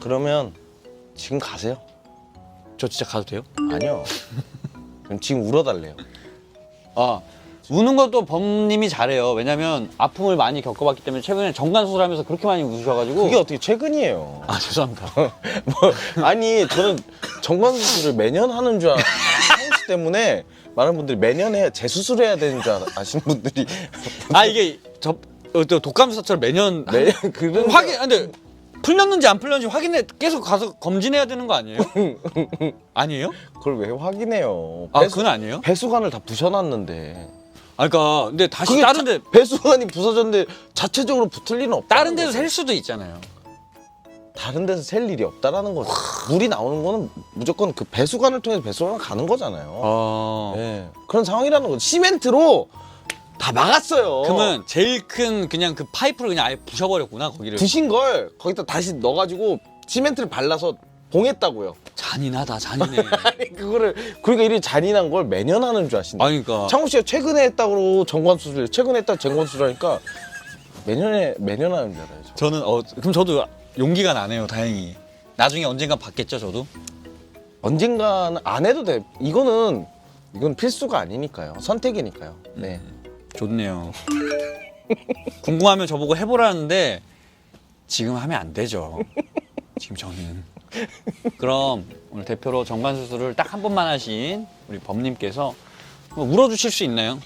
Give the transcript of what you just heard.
그러면 지금 가세요. 저 진짜 가도 돼요? 아니요. 그럼 지금 울어달래요. 아 우는 것도 범님이 잘해요. 왜냐면 아픔을 많이 겪어봤기 때문에 최근에 정관 수술하면서 그렇게 많이 우셔가지고. 그게 어떻게 최근이에요? 아 죄송합니다. 뭐, 아니 저는 정관 수술을 매년 하는 줄. 상우 씨 때문에 많은 분들이 매년 해 재수술해야 되는 줄 알아, 아시는 분들이 아 이게 저 어, 또 독감수사처럼 매년 매년 그런 확인. 아, 근데 풀렸는지 안 풀렸는지 확인해 계속 가서 검진해야 되는 거 아니에요? 아니에요? 그걸 왜 확인해요? 아 배수, 그건 아니에요? 배수관을 다 부셔놨는데 아 그러니까 근데 다시 그게 다른데 자- 배수관이 부서졌는데 자체적으로 붙을 리는 없다. 다른 데서 셀 수도 있잖아요. 다른 데서 셀 일이 없다라는 거죠. 물이 나오는 거는 무조건 그 배수관을 통해서 배수관을 가는 거잖아요. 어. 예. 그런 상황이라는 거죠. 시멘트로 다 막았어요. 그러면 제일 큰 그냥 그 파이프를 그냥 아예 부셔버렸구나 거기를. 부신 걸 거기다 다시 넣어가지고 시멘트를 발라서 봉했다고요. 잔인하다 잔인해. 아니 그거를 그러니까 이리 잔인한 걸 매년 하는 줄 아시나? 아니 그러니까 창호 씨가 최근에 했다고 정관 수술, 최근에 했다 정관 수술하니까 매년에 매년 하는 줄 알아요. 저. 저는 어 그럼 저도 용기가 나네요 다행히. 나중에 언젠가 받겠죠 저도. 언젠가는 안 해도 돼. 이거는 이건 필수가 아니니까요. 선택이니까요. 네. 좋네요. 궁금하면 저보고 해보라는데 지금 하면 안 되죠. 지금 저는. 그럼 오늘 대표로 정관 수술을 딱 한 번만 하신 우리 범님께서 뭐 울어주실 수 있나요?